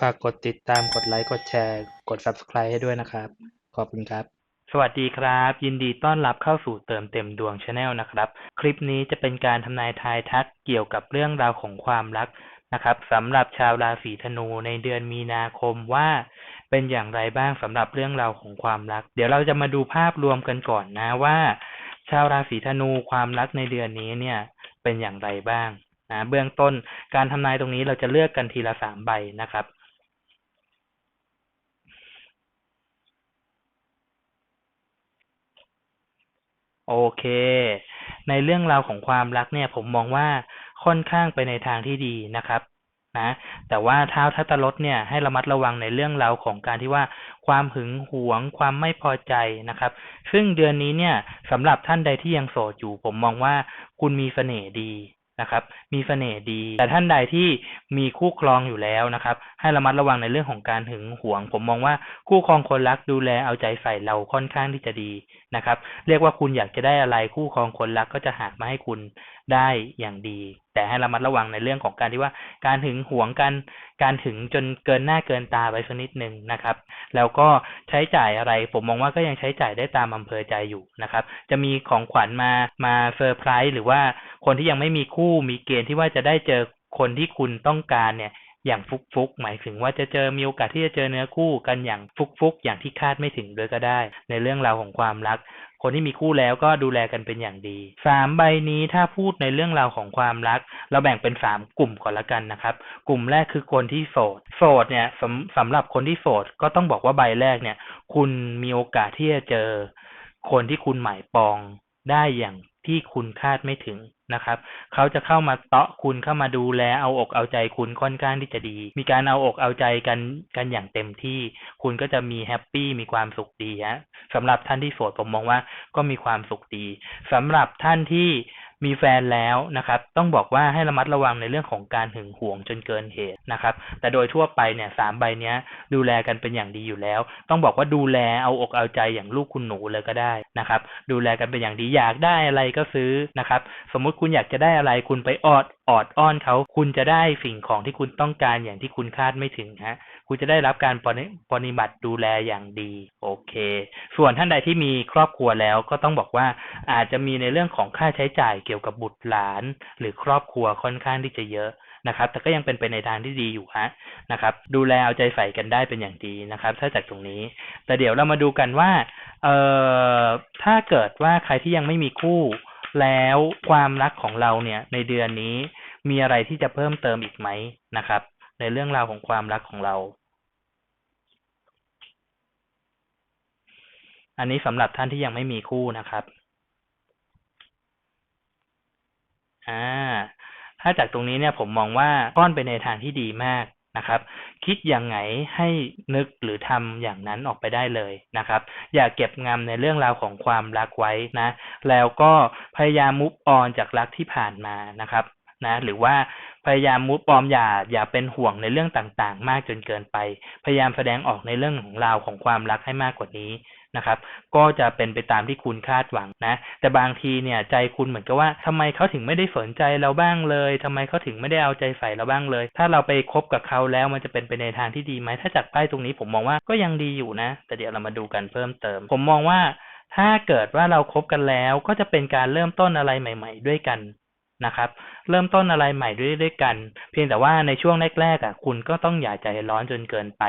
ฝากกดติดตามกดไลค์กดแชร์ กด Subscribe ให้ด้วยนะครับ ขอบคุณครับ สวัสดีครับ ยินดีต้อนรับเข้าสู่เติมเต็มดวงชาแนลนะครับ คลิปนี้จะเป็นการทำนายทายทักเกี่ยวกับเรื่องราวของความรักนะครับสำหรับชาวราศีธนูในเดือนมีนาคมว่า เป็นอย่างไรบ้างสำหรับเรื่องราวของความรัก เดี๋ยวเราจะมาดูภาพรวมกันก่อนนะว่า ชาวราศีธนูความรักในเดือนนี้เนี่ย เป็นอย่างไรบ้างนะเบื้องต้นการทำนายตรงนี้เราจะเลือกกันทีละสามใบนะครับ โอเค ในเรื่องราวของความรักเนี่ย ผมมองว่าค่อนข้างไปในทางที่ดีนะครับนะแต่ว่าเท้าทัตตรถเนี่ยให้ระมัดระวังในเรื่องราวของการที่ว่าความหึงหวง ความไม่พอใจนะครับ ซึ่งเดือนนี้เนี่ยสำหรับท่านใดที่ยังโสดอยู่ ผมมองว่าคุณมีเสน่ห์ดี นะครับมีเสน่ห์ดี แต่ท่านใดที่มีคู่ครองอยู่แล้วนะครับ ให้ระมัดระวังในเรื่องของการหึงหวง ผมมองว่าคู่ครองคนรักดูแลเอาใจใส่เราค่อนข้างที่จะดีนะครับ เรียกว่าคุณอยากจะได้อะไรคู่ครองคนรักก็จะหามาให้คุณ ได้อย่างดี แต่ให้ระมัดระวังในเรื่องของการที่ว่าการหึงหวงกันการหึงจนเกินหน้าเกินตาไปสักนิดหนึ่งนะครับ แล้วก็ใช้จ่ายอะไร ผมมองว่าก็ยังใช้จ่ายได้ตามอำเภอใจอยู่นะครับ จะมีของขวัญมามาเซอร์ไพรส์หรือว่าคนที่ยังไม่มีคู่มีเกณฑ์ที่ว่าจะได้เจอคนที่คุณต้องการเนี่ยอย่างฟุกฟุกๆหมายถึงว่าจะเจอมีโอกาสที่จะเจอเนื้อคู่กันอย่างฟุกฟุกๆอย่างที่คาดไม่ถึงเลยก็ได้ ในเรื่องราวของความรัก คนที่มีคู่แล้วก็ดูแลกันเป็นอย่างดีสามใบนี้ถ้าพูดในเรื่องราวของความรัก เราแบ่งเป็นสามกลุ่มก่อนละกันนะครับ กลุ่มแรกคือคนที่โสด โสดเนี่ยสำสำหรับคนที่โสดก็ต้องบอกว่าใบแรกเนี่ย คุณมีโอกาสที่จะเจอ คนที่คุณหมายปองได้อย่างที่คุณคาดไม่ถึง นะครับเขาจะเข้ามาเตาะคุณเข้ามาดูแลเอาอกเอาใจคุณค่อนข้างที่จะดี มีการเอาอกเอาใจกันกันอย่างเต็มที่ คุณก็จะมีแฮปปี้มีความสุขดีฮะสำหรับท่านที่โสดผมมองว่าก็มีความสุขดีสำหรับท่านที่ มีแฟนแล้วนะครับ ต้องบอกว่าให้ระมัดระวังในเรื่องของการหึงหวงจนเกินเหตุนะครับ แต่โดยทั่วไปเนี่ยสามใบเนี้ย ดูแลกันเป็นอย่างดีอยู่แล้ว ต้องบอกว่าดูแลเอาอกเอาใจอย่างลูกคุณหนูเลยก็ได้นะครับ ดูแลกันเป็นอย่างดีอยากได้อะไรก็ซื้อนะครับ สมมุติคุณอยากจะได้อะไรคุณไปออด ออดอ้อนเขาคุณจะได้สิ่งของที่คุณต้องการอย่างที่คุณคาดไม่ถึงฮะ คุณจะได้รับการปฏิปฏิบัติดูแลอย่างดี โอเค ส่วนท่านใดที่มีครอบครัวแล้วก็ต้องบอกว่าอาจจะมีในเรื่องของค่าใช้จ่ายเกี่ยวกับบุตรหลาน หรือครอบครัวค่อนข้างที่จะเยอะนะครับ แต่ก็ยังเป็นไปในทางที่ดีอยู่ฮะนะครับ ดูแลเอาใจใส่กันได้เป็นอย่างดีนะครับ ถ้าจากตรงนี้ แต่เดี๋ยวเรามาดูกันว่า เอ่อ ถ้าเกิดว่าใครที่ยังไม่มีคู่แล้วความรักของเราเนี่ยในเดือนนี้ มีอะไรที่จะเพิ่มเติมอีกไหมนะครับ ในเรื่องราวของความรักของเรา อันนี้สำหรับท่านที่ยังไม่มีคู่นะครับอ่าถ้าจากตรงนี้เนี่ยผมมองว่าค่อนไปในทางที่ดีมากนะครับ คิดอย่างไงให้นึกหรือทำอย่างนั้นออกไปได้เลยนะครับ อย่าเก็บงำในเรื่องราวของความรักไว้นะ แล้วก็พยายามมุฟออนจากรักที่ผ่านมานะครับ นะหรือว่าพยายามมุฟออมอย่าอย่าเป็นห่วงในเรื่องต่างๆ มากจนเกินไป พยายามแสดงออกในเรื่องของราวของความรักให้มากกว่านี้นะครับ ก็จะเป็นไปตามที่คุณคาดหวังนะ แต่บางทีเนี่ยใจคุณเหมือนกับว่าทำไมเขาถึงไม่ได้สนใจเราบ้างเลยทำไมเขาถึงไม่ได้เอาใจใส่เราบ้างเลย ถ้าเราไปคบกับเขาแล้วมันจะเป็นไปในทางที่ดีไหมถ้าจากป้ายตรงนี้ผมมองว่าก็ยังดีอยู่นะ แต่เดี๋ยวเรามาดูกันเพิ่มเติม ผมมองว่าถ้าเกิดว่าเราคบกันแล้วก็จะเป็นการเริ่มต้นอะไรใหม่ ๆ ด้วยกัน นะครับ เริ่มต้นอะไรใหม่ด้วยด้วยกัน เพียงแต่ว่าในช่วงแรกๆอะคุณก็ต้องอย่าใจร้อนจนเกินไป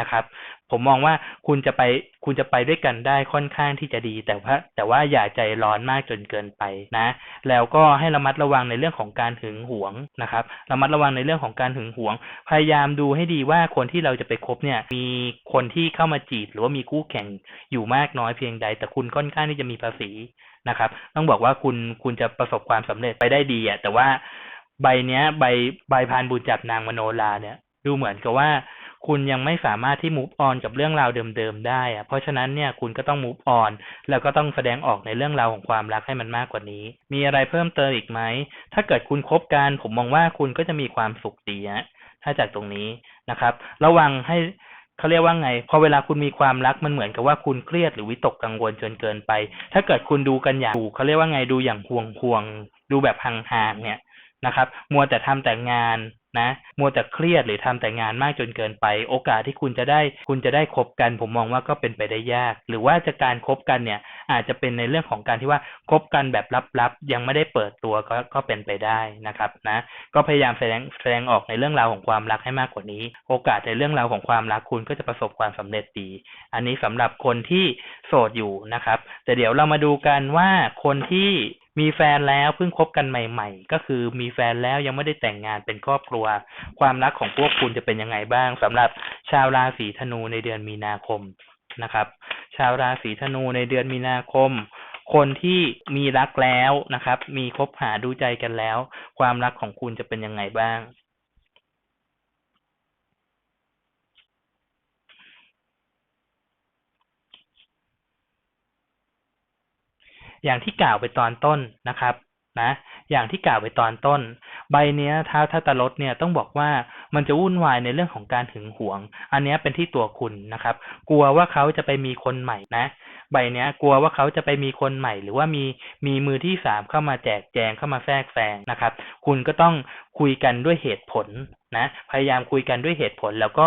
นะครับ ผมมองว่าคุณจะไปคุณจะไปด้วยกันได้ค่อนข้างที่จะดี แต่ว่าแต่ว่าอย่าใจร้อนมากจนเกินไปนะ แล้วก็ให้ระมัดระวังในเรื่องของการหึงหวงนะครับระมัดระวังในเรื่องของการหึงหวง พยายามดูให้ดีว่าคนที่เราจะไปคบเนี่ย มีคนที่เข้ามาจีบหรือว่ามีคู่แข่งอยู่มากน้อยเพียงใด แต่คุณค่อนข้างที่จะมีภาษี นะครับ ต้องบอกว่าคุณคุณจะประสบความสำเร็จไปได้ดีอะแต่ว่าใบเนี้ย ใบใบพานบุญจับนางมโนราเนี่ย ดูเหมือนกับว่า คุณยังไม่สามารถที่ move on กับเรื่องราวเดิมๆได้อะเพราะฉะนั้นเนี่ยคุณก็ต้อง move on แล้วก็ต้องแสดงออกในเรื่องราวของความรักให้มันมากกว่านี้ มีอะไรเพิ่มเติมอีกไหม ถ้าเกิดคุณคบกันผมมองว่าคุณก็จะมีความสุขดีฮะถ้าจากตรงนี้นะครับ ระวังให้ เขาเรียกว่าไง พอเวลาคุณมีความรักมันเหมือนกับว่าคุณเครียดหรือวิตกกังวลจนเกินไป ถ้าเกิดคุณดูกันอย่างดูเขาเรียกว่าไงดูอย่างห่วงห่วงดูแบบห่างๆเนี่ย นะครับ มัวแต่ทำแต่งานนะ มัวแต่เครียดหรือทำแต่งานมากจนเกินไป โอกาสที่คุณจะได้ คุณจะได้คบกัน ผมมองว่าก็เป็นไปได้ยาก หรือว่าจะการคบกันเนี่ย อาจจะเป็นในเรื่องของการที่ว่าคบกันแบบลับๆ ยังไม่ได้เปิดตัวก็ก็เป็นไปได้นะครับนะ ก็พยายามแสดงแสดงออกในเรื่องราวของความรักให้มากกว่านี้ โอกาสในเรื่องราวของความรักคุณก็จะประสบความสำเร็จดี อันนี้สำหรับคนที่โสดอยู่นะครับ แต่เดี๋ยวเรามาดูกันว่าคนที่ มีแฟนแล้วเพิ่งคบกันใหม่ ๆ ก็คือมีแฟนแล้วยังไม่ได้แต่งงานเป็นครอบครัว ความรักของพวกคุณจะเป็นยังไงบ้างสำหรับชาวราศีธนูในเดือนมีนาคมนะครับ ชาวราศีธนูในเดือนมีนาคม คนที่มีรักแล้วนะครับ มีคบหาดูใจกันแล้ว ความรักของคุณจะเป็นยังไงบ้าง อย่างที่กล่าวไปตอนต้นนะครับ นะ อย่างที่กล่าวไปตอนต้น ใบเนี้ยท้าวทัตตรถเนี่ยต้องบอกว่ามันจะวุ่นวายในเรื่องของการหึงหวง อันนี้เป็นที่ตัวคุณนะครับ กลัวว่าเขาจะไปมีคนใหม่นะ ใบเนี้ยกลัวว่าเขาจะไปมีคนใหม่ หรือว่ามีมีมือที่สามเข้ามาแจกแจงเข้ามาแทรกแซงนะครับ คุณก็ต้องคุยกันด้วยเหตุผลนะพยายามคุยกันด้วยเหตุผล แล้วก็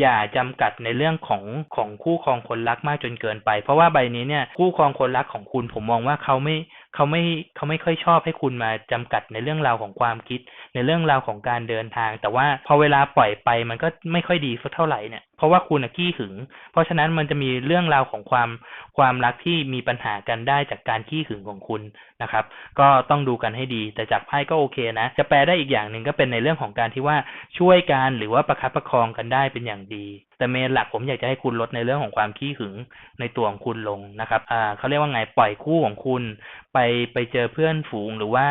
อย่าจำกัดในเรื่องของของคู่ครองคนรักมากจนเกินไป เพราะว่าใบนี้เนี่ยคู่ครองคนรักของคุณผมมองว่าเขาไม่ เขาไม่เขาไม่ค่อยชอบให้คุณมาจำกัดในเรื่องราวของความคิด ในเรื่องราวของการเดินทาง แต่ว่าพอเวลาปล่อยไปมันก็ไม่ค่อยดีสักเท่าไหร่เนี่ยเพราะว่าคุณอะขี้หึง เพราะฉะนั้นมันจะมีเรื่องราวของความความรักที่มีปัญหากันได้จากการขี้หึงของคุณนะครับ ก็ต้องดูกันให้ดี แต่จากไพ่ก็โอเคนะ จะแปลได้อีกอย่างหนึ่งก็เป็นในเรื่องของการที่ว่าช่วยกันหรือว่าประคับประคองกันได้เป็นอย่างดี แต่เมนหลักผมอยากจะให้คุณลดในเรื่องของความขี้หึงในตัวของคุณลงนะครับ อ่าเขาเรียกว่าไงปล่อยคู่ของคุณ ไปไปเจอเพื่อนฝูงหรือว่า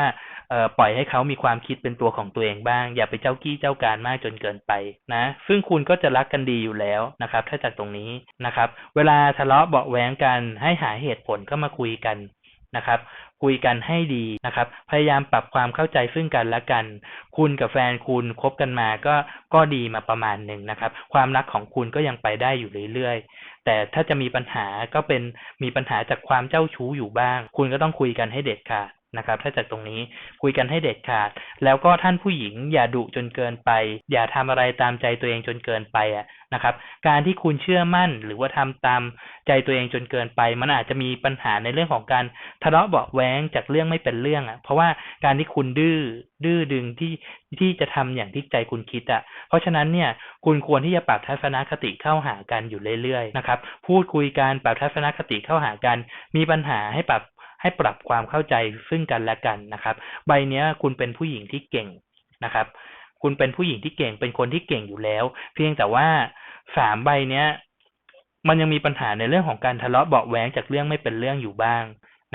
เอ่อปล่อยให้เขามีความคิดเป็นตัวของตัวเองบ้าง อย่าไปเจ้ากี้เจ้าการมากจนเกินไปนะ ซึ่งคุณก็จะรักกันดีอยู่แล้วนะครับ ถ้าจากตรงนี้นะครับ เวลาทะเลาะเบาะแว้งกันให้หาเหตุผลก็มาคุยกันนะครับ คุยกันให้ดีนะครับ พยายามปรับความเข้าใจซึ่งกันและกัน คุณกับแฟนคุณคบกันมาก็ก็ดีมาประมาณหนึ่งนะครับ ความรักของคุณก็ยังไปได้อยู่เรื่อยๆ แต่ถ้าจะมีปัญหาก็เป็นมีปัญหาจากความเจ้าชู้อยู่บ้าง คุณก็ต้องคุยกันให้เด็ดขาด นะครับ ถ้าจากตรงนี้คุยกันให้เด็ดขาด แล้วก็ท่านผู้หญิงอย่าดุจนเกินไป อย่าทำอะไรตามใจตัวเองจนเกินไปอะนะครับ การที่คุณเชื่อมั่นหรือว่าทำตามใจตัวเองจนเกินไป มันอาจจะมีปัญหาในเรื่องของการทะเลาะเบาะแว้งจากเรื่องไม่เป็นเรื่องอะ เพราะว่าการที่คุณดื้อดื้อดึงที่ที่จะทำอย่างที่ใจคุณคิดอะ เพราะฉะนั้นเนี่ยคุณควรที่จะปรับทัศนคติเข้าหากันอยู่เรื่อยๆนะครับ พูดคุยกันปรับทัศนคติเข้าหากัน มีปัญหาให้ปรับ ให้ปรับความเข้าใจซึ่งกันและกันนะครับ ใบเนี้ยคุณเป็นผู้หญิงที่เก่งนะครับ คุณเป็นผู้หญิงที่เก่ง เป็นคนที่เก่งอยู่แล้ว เพียงแต่ว่าสามใบเนี้ย มันยังมีปัญหาในเรื่องของการทะเลาะเบาะแว้งจากเรื่องไม่เป็นเรื่องอยู่บ้าง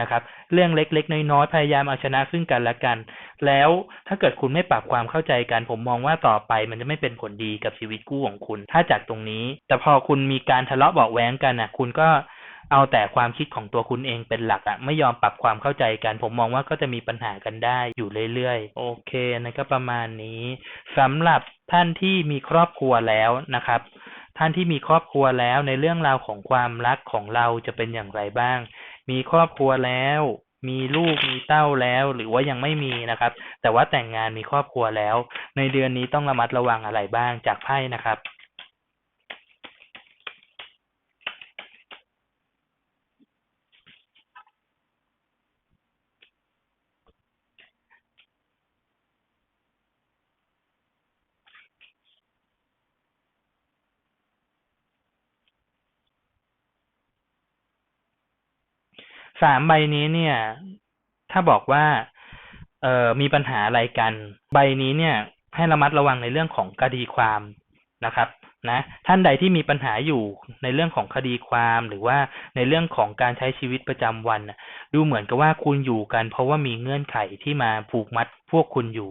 นะครับ เรื่องเล็กๆน้อยๆพยายามเอาชนะซึ่งกันและกัน แล้วถ้าเกิดคุณไม่ปรับความเข้าใจกัน ผมมองว่าต่อไปมันจะไม่เป็นผลดีกับชีวิตคู่ของคุณ ถ้าจากตรงนี้ แต่พอคุณมีการทะเลาะเบาะแว้งกันนะคุณก็ เอาแต่ความคิดของตัวคุณเองเป็นหลักอะไม่ยอมปรับความเข้าใจกัน ผมมองว่าก็จะมีปัญหากันได้อยู่เรื่อยๆ โอเคนะครับประมาณนี้สำหรับท่านที่มีครอบครัวแล้วนะครับ ท่านที่มีครอบครัวแล้วในเรื่องราวของความรักของเราจะเป็นอย่างไรบ้าง มีครอบครัวแล้วมีลูกมีเต้าแล้วหรือว่ายังไม่มีนะครับ แต่ว่าแต่งงานมีครอบครัวแล้ว ในเดือนนี้ต้องระมัดระวังอะไรบ้างจากไพ่นะครับ สามใบนี้เนี่ย ถ้าบอกว่า เอ่อมีปัญหาอะไรกัน ใบนี้เนี่ย ให้ระมัดระวังในเรื่องของคดีความนะครับ นะ ท่านใดที่มีปัญหาอยู่ในเรื่องของคดีความหรือว่าในเรื่องของการใช้ชีวิตประจำวันดูเหมือนกับว่าคุณอยู่กัน เพราะว่ามีเงื่อนไขที่มาผูกมัดพวกคุณอยู่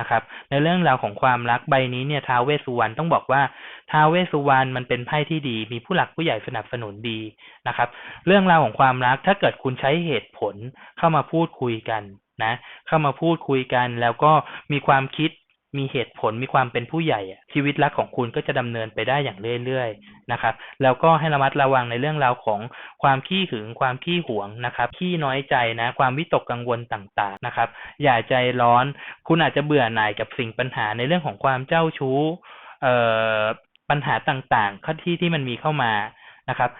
นะครับ ในเรื่องราวของความรักใบนี้เนี่ยท้าวเวสสุวรรณต้องบอกว่าท้าวเวสสุวรรณมันเป็นไพ่ที่ดี มีผู้หลักผู้ใหญ่สนับสนุนดีนะครับ เรื่องราวของความรักถ้าเกิดคุณใช้เหตุผลเข้ามาพูดคุยกันนะ เข้ามาพูดคุยกันแล้วก็มีความคิด มีเหตุผลมีความเป็นผู้ใหญ่ชีวิตรักของคุณก็จะดำเนินไปได้อย่างเรื่อยๆนะครับ แล้วก็ให้ระมัดระวังในเรื่องราวของความขี้หึงความขี้หวงนะครับขี้น้อยใจนะความวิตกกังวลต่างๆนะครับ อย่าใจร้อน คุณอาจจะเบื่อหน่ายกับสิ่งปัญหาในเรื่องของความเจ้าชู้เอ่อปัญหาต่างๆที่ที่มันมีเข้ามานะครับ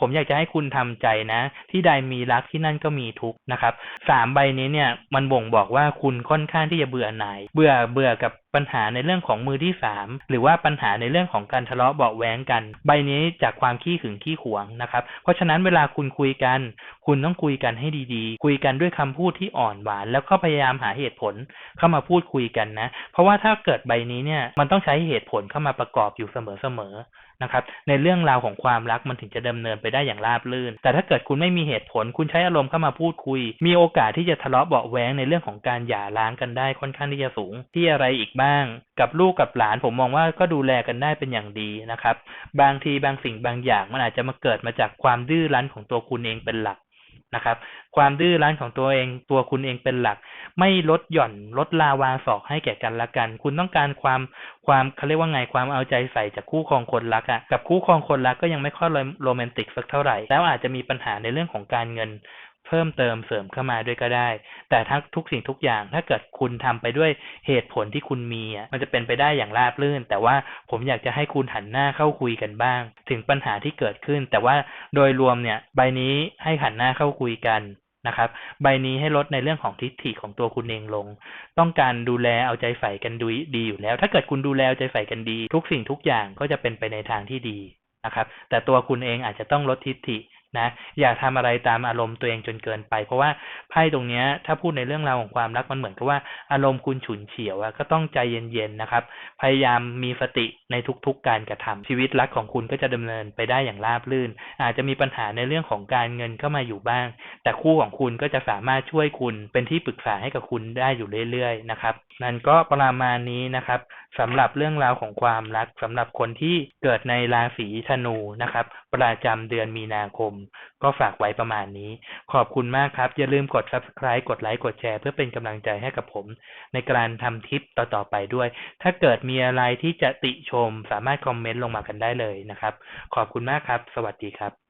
ผมอยากจะให้คุณทำใจนะ ที่ใดมีรักที่นั่นก็มีทุกนะครับสามใบนี้เนี่ยมันบ่งบอกว่าคุณค่อนข้างที่จะเบื่อหน่ายเบื่อเบื่อกับปัญหาในเรื่องของมือที่สามหรือว่าปัญหาในเรื่องของการทะเลาะเบาะแว้งกัน ใบนี้จากความขี้ขึงขี้ขวงนะครับ เพราะฉะนั้นเวลาคุณคุยกัน คุณต้องคุยกันให้ดีๆ คุยกันด้วยคำพูดที่อ่อนหวาน แล้วก็พยายามหาเหตุผลเข้ามาพูดคุยกันนะ เพราะว่าถ้าเกิดใบนี้เนี่ยมันต้องใช้เหตุผลเข้ามาประกอบอยู่เสมอๆ นะครับ ในเรื่องราวของความรักมันถึงจะดำเนินไปได้อย่างราบรื่น แต่ถ้าเกิดคุณไม่มีเหตุผล คุณใช้อารมณ์เข้ามาพูดคุย มีโอกาสที่จะทะเลาะเบาะแว้งในเรื่องของการหย่าร้างกันได้ค่อนข้างที่จะสูง ที่อะไรอีกบ้าง กับลูกกับหลานผมมองว่าก็ดูแลกันได้เป็นอย่างดีนะครับ บางทีบางสิ่งบางอย่างมันอาจจะมาเกิดมาจากความดื้อรั้นของตัวคุณเองเป็นหลัก นะครับ ความดื้อรั้นของตัวเองตัวคุณเองเป็นหลัก ไม่ลดหย่อนลดลาวาศอกให้แก่กันละกัน คุณต้องการความความเขาเรียกว่าไงความเอาใจใส่จากคู่ครองคนรักอะกับคู่ครองคนรักก็ยังไม่ค่อยโรแมนติกสักเท่าไหร่ แล้วอาจจะมีปัญหาในเรื่องของการเงิน เพิ่มเติมเสริมเข้ามาด้วยก็ได้ แต่ทั้งทุกสิ่งทุกอย่างถ้าเกิดคุณทำไปด้วยเหตุผลที่คุณมีอะมันจะเป็นไปได้อย่างราบรื่น แต่ว่าผมอยากจะให้คุณหันหน้าเข้าคุยกันบ้าง ถึงปัญหาที่เกิดขึ้น แต่ว่าโดยรวมเนี่ยใบนี้ให้หันหน้าเข้าคุยกันนะครับใบนี้ให้ลดในเรื่องของทิฏฐิของตัวคุณเองลง ต้องการดูแลเอาใจใส่กันดูดีอยู่แล้ว ถ้าเกิดคุณดูแลเอาใจใส่กันดี ทุกสิ่งทุกอย่างก็จะเป็นไปในทางที่ดีนะครับ แต่ตัวคุณเองอาจจะต้องลดทิฏฐิ นะอย่าทำอะไรตามอารมณ์ตัวเองจนเกินไป เพราะว่าไพ่ตรงนี้ถ้าพูดในเรื่องราวของความรักมันเหมือนกับว่าอารมณ์คุณฉุนเฉียวอะก็ต้องใจเย็นๆนะครับ พยายามมีสติในทุกๆการกระทำชีวิตรักของคุณก็จะดำเนินไปได้อย่างราบรื่น อาจจะมีปัญหาในเรื่องของการเงินเข้ามาอยู่บ้าง แต่คู่ของคุณก็จะสามารถช่วยคุณเป็นที่ปรึกษาให้กับคุณได้อยู่เรื่อยๆนะครับ นั่นก็ประมาณนี้นะครับสำหรับเรื่องราวของความรักสำหรับคนที่เกิดในราศีธนูนะครับ ประจำเดือนมีนาคม ก็ฝากไว้ประมาณนี้ ขอบคุณมากครับ อย่าลืมกด subscribe กดไลค์กดแชร์ เพื่อเป็นกำลังใจให้กับผม ในการทำทิปต่อๆไปด้วย ถ้าเกิดมีอะไรที่จะติชม สามารถคอมเมนต์ลงมากันได้เลยนะครับ ขอบคุณมากครับ สวัสดีครับ